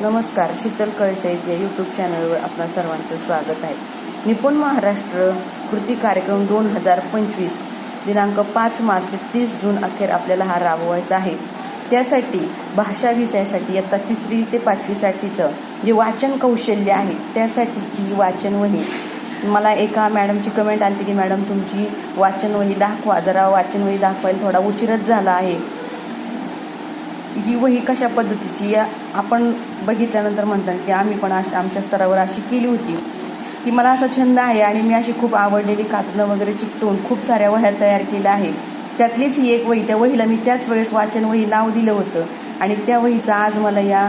नमस्कार शीतल कळसाईत या यूट्यूब चॅनलवर आपणा सर्वांचं स्वागत आहे. निपुण महाराष्ट्र कृती कार्यक्रम दोन हजार पंचवीस दिनांक पाच मार्च ते तीस जून अखेर आपल्याला हा राबवायचा आहे. त्यासाठी भाषा विषयासाठी आता तिसरी ते पाचवीसाठीचं जे वाचन कौशल्य आहे त्यासाठीची वाचनवही. मला एका मॅडमची कमेंट आली की मॅडम तुमची वाचनवही दाखवा जरा वाचन वही दाखवायला थोडा उशीरच झाला आहे. ही वही कशा पद्धतीची या आपण बघितल्यानंतर म्हणतात की आम्ही पण अशी आमच्या स्तरावर अशी केली होती. की मला असा छंद आहे आणि मी अशी खूप आवडलेली कातरणं वगैरे चिकटून खूप साऱ्या वह्या तयार केल्या आहे त्यातलीच ही एक वही त्या वहीला मी त्याच वेळेस वाचन वही नाव दिलं होतं. आणि त्या वहीचा आज मला या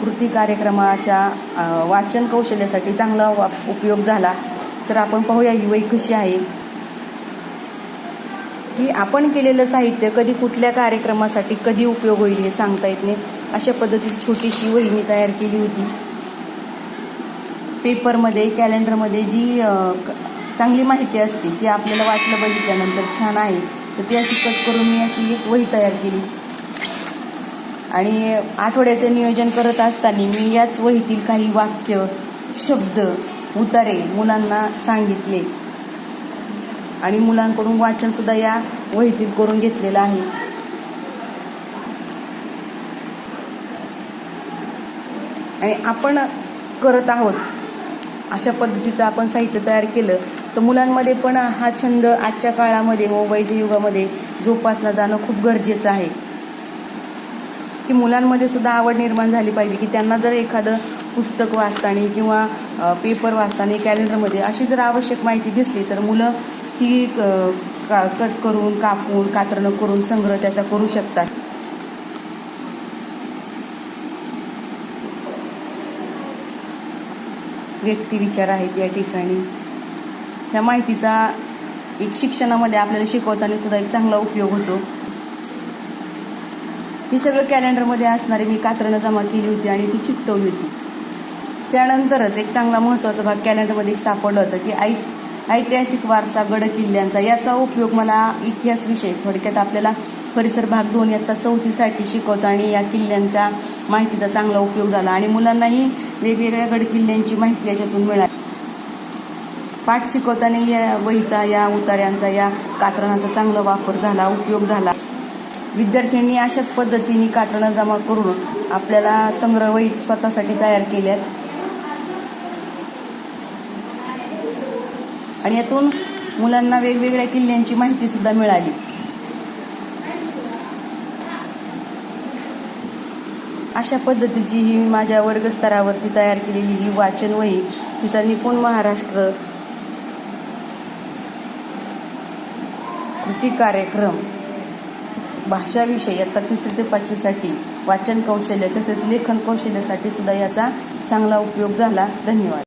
कृती कार्यक्रमाच्या वाचन कौशल्यासाठी चांगला वा उपयोग झाला. तर आपण पाहूया ही वही कशी आहे. की आपण केलेलं साहित्य कधी कुठल्या कार्यक्रमासाठी कधी उपयोग होईल हे सांगता येत नाही. अशा पद्धतीची छोटीशी वही मी तयार केली होती. पेपरमध्ये कॅलेंडरमध्ये जी क- चांगली माहिती असते ती आपल्याला वाटलं बघितल्यानंतर छान आहे. तर ती अशी कट करून मी अशी एक वही तयार केली. आणि आठवड्याचं नियोजन करत असताना मी याच वहीतील काही वाक्य शब्द उतारे मुलांना सांगितले. आणि मुलांकडून वाचनसुद्धा या वहीतील करून घेतलेलं आहे. आणि आपण करत आहोत अशा पद्धतीचं आपण साहित्य तयार केलं तर मुलांमध्ये पण हा छंद आजच्या काळामध्ये मोबाईलच्या युगामध्ये जोपासना जाणं खूप गरजेचं आहे. की मुलांमध्ये सुद्धा आवड निर्माण झाली पाहिजे की त्यांना जर एखादं पुस्तक वाचताना किंवा पेपर वाचताना कॅलेंडरमध्ये अशी जर आवश्यक माहिती दिसली तर मुलं ती का कट करून कापून कातरणं करून संग्रह त्याचा करू शकतात. व्यक्तिविचार आहेत या ठिकाणी. ह्या माहितीचा एक शिक्षणामध्ये आपल्याला शिकवताना सुद्धा एक चांगला उपयोग होतो. ही सगळं कॅलेंडरमध्ये असणारी मी कात्रणं जमा केली होती आणि ती चिकटवली होती. त्यानंतरच एक चांगला महत्त्वाचा भाग कॅलेंडरमध्ये एक सापडलं होतं की ऐ ऐतिहासिक वारसा गड किल्ल्यांचा याचा उपयोग मला इतिहास विषय थोडक्यात आपल्याला परिसर भाग दोन इयत्ता चौथीसाठी शिकवतो आणि या किल्ल्यांच्या माहितीचा चांगला उपयोग झाला. आणि मुलांनाही वेगवेगळ्या गडकिल्ल्यांची माहिती याच्यातून मिळाली. पाठ शिकवताना या वहीचा या उतार्यांचा या कात्रणाचा चांगला वापर झाला उपयोग झाला. विद्यार्थ्यांनी अशाच पद्धतीने कात्रणं जमा करून आपल्याला संग्रह वही स्वतःसाठी तयार केल्यात. आणि यातून मुलांना वेगवेगळ्या किल्ल्यांची माहिती सुद्धा मिळाली. अशा पद्धतीची ही माझ्या वर्गस्तरावरती तयार केलेली ही वाचन वही तिचा निपुण महाराष्ट्र कृती कार्यक्रम भाषाविषयी आता तिसरी ते पाचवीसाठी वाचन कौशल्य तसेच लेखन कौशल्यासाठी सुद्धा याचा चांगला उपयोग झाला. धन्यवाद.